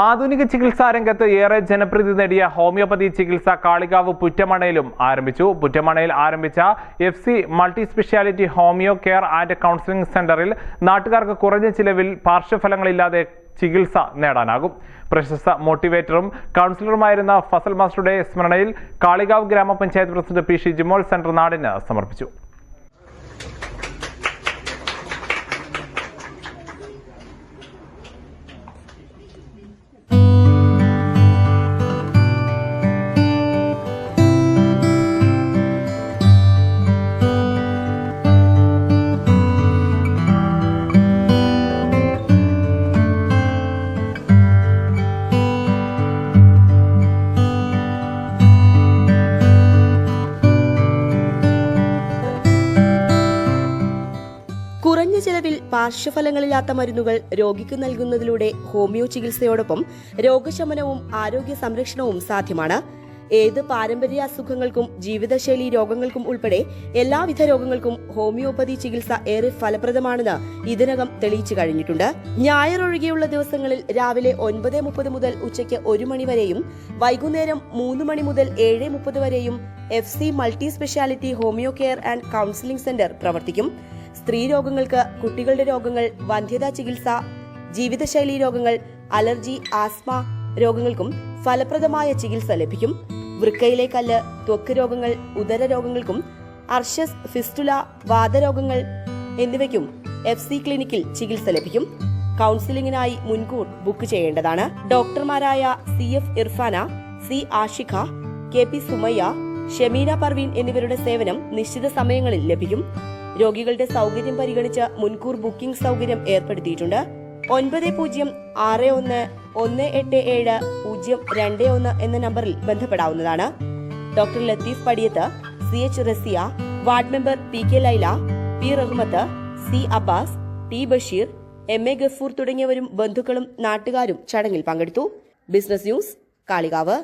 ആധുനിക ചികിത്സാ രംഗത്ത് ഏറെ ജനപ്രീതി നേടിയ ഹോമിയോപ്പതി ചികിത്സ കാളികാവ് പുറ്റമണയിലും ആരംഭിച്ചു. പുറ്റമണയിൽ ആരംഭിച്ച F C multi speciality homeo care and counselling സെന്ററിൽ നാട്ടുകാർക്ക് കുറഞ്ഞ ചിലവിൽ പാർശ്വഫലങ്ങളില്ലാതെ ചികിത്സ നേടാനാകും. പ്രശസ്ത മോട്ടിവേറ്ററും കൗൺസിലറുമായിരുന്ന ഫസൽ മാസ്റ്ററുടെ സ്മരണയിൽ കാളികാവ് ഗ്രാമപഞ്ചായത്ത് പ്രസിഡന്റ് പി ജിമോൾ സെന്റർ നാടിന് സമർപ്പിച്ചു. പാർശ്വഫലങ്ങളില്ലാത്ത മരുന്നുകൾ രോഗിക്ക് നൽകുന്നതിലൂടെ ഹോമിയോ ചികിത്സയോടൊപ്പം രോഗശമനവും ആരോഗ്യ സംരക്ഷണവും സാധ്യമാണ്. ഏത് പാരമ്പര്യ അസുഖങ്ങൾക്കും ജീവിതശൈലി രോഗങ്ങൾക്കും ഉൾപ്പെടെ എല്ലാവിധ രോഗങ്ങൾക്കും ഹോമിയോപ്പതി ചികിത്സ ഏറെ ഫലപ്രദമാണെന്ന് ഇതിനകം തെളിയിച്ചു കഴിഞ്ഞിട്ടുണ്ട്. ഞായർ ഒഴികെയുള്ള ദിവസങ്ങളിൽ രാവിലെ ഒൻപത് മുപ്പത് മുതൽ ഉച്ചയ്ക്ക് ഒരു മണി വരെയും വൈകുന്നേരം മൂന്ന് മണി മുതൽ ഏഴ് മുപ്പത് വരെയും F C multi speciality homeo care and counselling centre പ്രവർത്തിക്കും. സ്ത്രീ രോഗങ്ങൾക്ക് കുട്ടികളുടെ രോഗങ്ങൾ വന്ധ്യതാ ചികിത്സ ജീവിതശൈലി രോഗങ്ങൾ അലർജി ആസ്മ രോഗങ്ങൾക്കും ഫലപ്രദമായ ചികിത്സ ലഭിക്കും. വൃക്കയിലെ കല്ല് ത്വക്ക് രോഗങ്ങൾ ഉദര രോഗങ്ങൾക്കും അർഷസ് ഫിസ്റ്റുല വാദരോഗങ്ങൾ എന്നിവയ്ക്കും എഫ് സി ക്ലിനിക്കിൽ ചികിത്സ ലഭിക്കും. കൗൺസിലിംഗിനായി മുൻകൂർ ബുക്ക് ചെയ്യേണ്ടതാണ്. ഡോക്ടർമാരായ C F Irfana C Ashiqa K P Sumayya Shameena Parveen എന്നിവരുടെ സേവനം നിശ്ചിത സമയങ്ങളിൽ ലഭിക്കും. രോഗികളുടെ സൗകര്യം പരിഗണിച്ച് മുൻകൂർ ബുക്കിംഗ് സൗകര്യം ഏർപ്പെടുത്തിയിട്ടുണ്ട്. ഒൻപത് പൂജ്യം ആറ് ഒന്ന് ഒന്ന് എട്ട് ഏഴ് പൂജ്യം രണ്ട് ഒന്ന് എന്ന നമ്പറിൽ ബന്ധപ്പെടാവുന്നതാണ്. Doctor Latheef Padiyath C H Raziya ward member P K Laila P Rahmath C Abbas T Basheer M A Gafoor തുടങ്ങിയവരും ബന്ധുക്കളും നാട്ടുകാരും ചടങ്ങിൽ പങ്കെടുത്തു. Business news Kalikavu.